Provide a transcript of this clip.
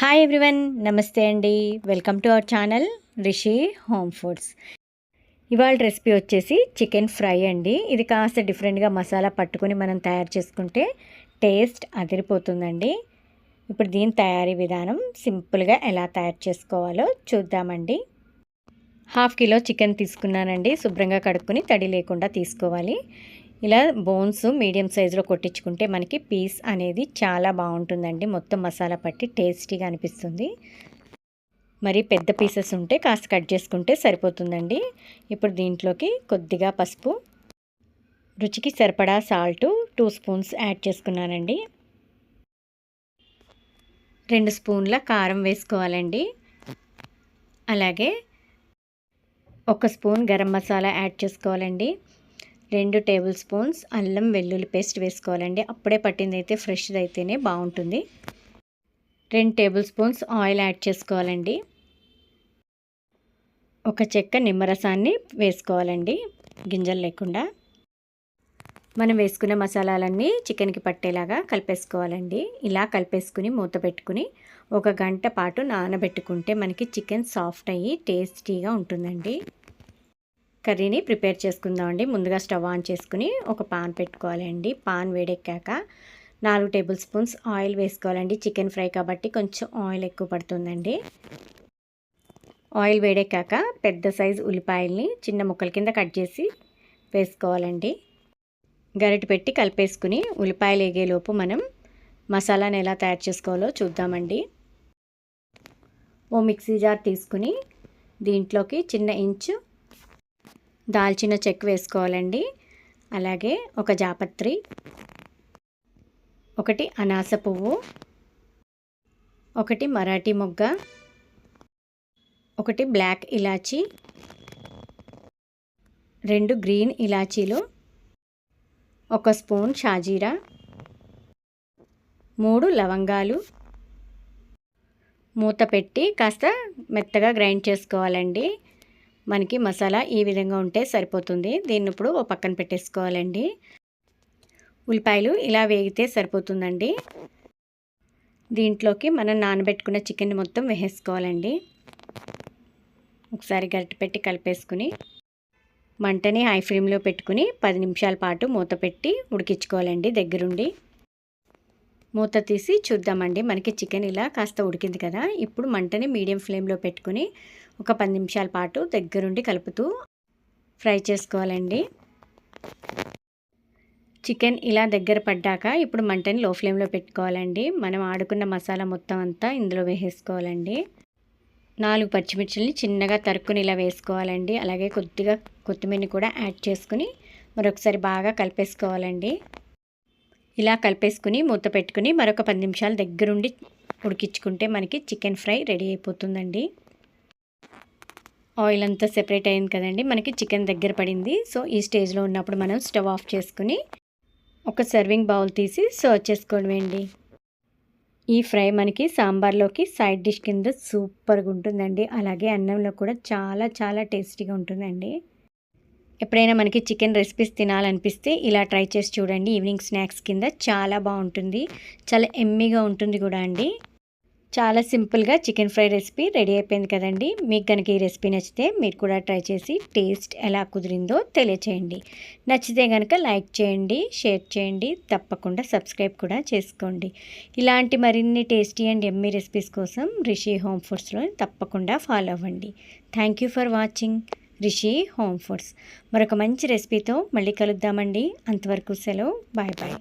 Hi everyone నమస్తే అండి. Welcome to our channel Rishi home foods ఇవాళ రెసిపీ వచ్చేసి చికెన్ ఫ్రై అండి. ఇది కాస్త డిఫరెంట్గా మసాలా పట్టుకొని మనం తయారు చేసుకుంటే టేస్ట్ అదిరిపోతుందండి. ఇప్పుడు దీని తయారీ విధానం సింపుల్గా ఎలా తయారు చేసుకోవాలో చూద్దామండి. హాఫ్ కిలో చికెన్ తీసుకున్నానండి. శుభ్రంగా కడుక్కొని తడి లేకుండా తీసుకోవాలి. ఇలా బోన్స్ మీడియం సైజులో కొట్టించుకుంటే మనకి పీస్ అనేది చాలా బాగుంటుందండి. మొత్తం మసాలా పట్టి టేస్టీగా అనిపిస్తుంది. మరి పెద్ద పీసెస్ ఉంటే కాస్త కట్ చేసుకుంటే సరిపోతుందండి. ఇప్పుడు దీంట్లోకి కొద్దిగా పసుపు రుచికి సరిపడా సాల్ట్ టూ స్పూన్స్ యాడ్ చేసుకున్నానండి. రెండు స్పూన్ల కారం వేసుకోవాలండి. అలాగే ఒక స్పూన్ గరం మసాలా యాడ్ చేసుకోవాలండి. రెండు టేబుల్ స్పూన్స్ అల్లం వెల్లుల్లి పేస్ట్ వేసుకోవాలండి. అప్పుడే పట్టింది అయితే ఫ్రెష్ది అయితేనే బాగుంటుంది. రెండు టేబుల్ స్పూన్స్ ఆయిల్ యాడ్ చేసుకోవాలండి. ఒక చెక్క నిమ్మరసాన్ని వేసుకోవాలండి గింజలు లేకుండా. మనం వేసుకున్న మసాలాలన్నీ చికెన్కి పట్టేలాగా కలిపేసుకోవాలండి. ఇలా కలిపేసుకుని మూత పెట్టుకుని ఒక గంట పాటు నానబెట్టుకుంటే మనకి చికెన్ సాఫ్ట్ అయ్యి టేస్టీగా ఉంటుందండి. కర్రీని ప్రిపేర్ చేసుకుందామండి ముందుగా స్టవ్ ఆన్ చేసుకుని ఒక పాన్ పెట్టుకోవాలండి. పాన్ వేడెక్కాక నాలుగు టేబుల్ స్పూన్స్ ఆయిల్ వేసుకోవాలండి. చికెన్ ఫ్రై కాబట్టి కొంచెం ఆయిల్ ఎక్కువ పడుతుందండి. ఆయిల్ వేడెక్కాక పెద్ద సైజు ఉల్లిపాయల్ని చిన్న ముక్కల కింద కట్ చేసి వేసుకోవాలండి. గరిటె పెట్టి కలిపేసుకుని ఉల్లిపాయలు వేగేలోపు మనం మసాలాను ఎలా తయారు చేసుకోవాలో చూద్దామండి. ఓ మిక్సీ జార్ తీసుకుని దీంట్లోకి చిన్న ఇంచు దాల్చిన చెక్ వేసుకోవాలండి. అలాగే ఒక జాపత్రి ఒకటి అనాస పువ్వు ఒకటి మరాఠీ మొగ్గ ఒకటి బ్లాక్ ఇలాచీ రెండు గ్రీన్ ఇలాచీలు ఒక స్పూన్ షాజీరా మూడు లవంగాలు మూత పెట్టి కాస్త మెత్తగా గ్రైండ్ చేసుకోవాలండి. మనకి మసాలా ఈ విధంగా ఉంటే సరిపోతుంది. దీన్ని ఇప్పుడు ఓ పక్కన పెట్టేసుకోవాలండి. ఉల్లిపాయలు ఇలా వేగితే సరిపోతుందండి. దీంట్లోకి మనం నానబెట్టుకున్న చికెన్ మొత్తం వేసేసుకోవాలండి. ఒకసారి గరిటె పెట్టి కలిపేసుకుని మంటని హై ఫ్లేమ్లో పెట్టుకుని పది నిమిషాల పాటు మూత పెట్టి ఉడికించుకోవాలండి దగ్గరుండి. మూత తీసి చూద్దామండి. మనకి చికెన్ ఇలా కాస్త ఉడికింది కదా. ఇప్పుడు మంటని మీడియం ఫ్లేమ్లో పెట్టుకుని ఒక పది నిమిషాల పాటు దగ్గరుండి కలుపుతూ ఫ్రై చేసుకోవాలండి. చికెన్ ఇలా దగ్గర పడ్డాక ఇప్పుడు మంటని లో ఫ్లేమ్లో పెట్టుకోవాలండి. మనం ఆడుకున్న మసాలా మొత్తం అంతా ఇందులో వేసేసుకోవాలండి. నాలుగు పచ్చిమిర్చిని చిన్నగా తరుక్కుని ఇలా వేసుకోవాలండి. అలాగే కొద్దిగా కొత్తిమీరని కూడా యాడ్ చేసుకుని మరొకసారి బాగా కలిపేసుకోవాలండి. ఇలా కలిపేసుకుని మూత పెట్టుకుని మరొక పది నిమిషాలు దగ్గరుండి ఉడికించుకుంటే మనకి చికెన్ ఫ్రై రెడీ అయిపోతుందండి. ఆయిల్ అంతా సెపరేట్ అయింది కదండి మనకి చికెన్ దగ్గర పడింది. సో ఈ స్టేజ్లో ఉన్నప్పుడు మనం స్టవ్ ఆఫ్ చేసుకుని ఒక సర్వింగ్ బౌల్ తీసి సర్వ్ చేసుకోవడమేండి. ఈ ఫ్రై మనకి సాంబార్లోకి సైడ్ డిష్ కింద సూపర్గా ఉంటుందండి. అలాగే అన్నంలో కూడా చాలా చాలా టేస్టీగా ఉంటుందండి. ఎప్పుడైనా మనకి చికెన్ రెసిపీస్ తినాలనిపిస్తే ఇలా ట్రై చేసి చూడండి. ఈవినింగ్ స్నాక్స్ కింద చాలా బాగుంటుంది. చాలా ఎమ్మీగా ఉంటుంది కూడా అండి. చాలా సింపుల్గా చికెన్ ఫ్రై రెసిపీ రెడీ అయిపోయింది కదండి. మీకు కనుక ఈ రెసిపీ నచ్చితే మీరు కూడా ట్రై చేసి టేస్ట్ ఎలా కుదిరిందో తెలియచేయండి. నచ్చితే కనుక లైక్ చేయండి షేర్ చేయండి తప్పకుండా సబ్స్క్రైబ్ కూడా చేసుకోండి. ఇలాంటి మరిన్ని టేస్టీ అండ్ ఎమ్మీ రెసిపీస్ కోసం రిషి హోమ్ ఫుడ్స్లో తప్పకుండా ఫాలో అవ్వండి. Thank you for watching. Rishi home foods. మరొక మంచి రెసిపీతో మళ్ళీ కలుద్దామండి. అంతవరకు సెలవు. Bye bye.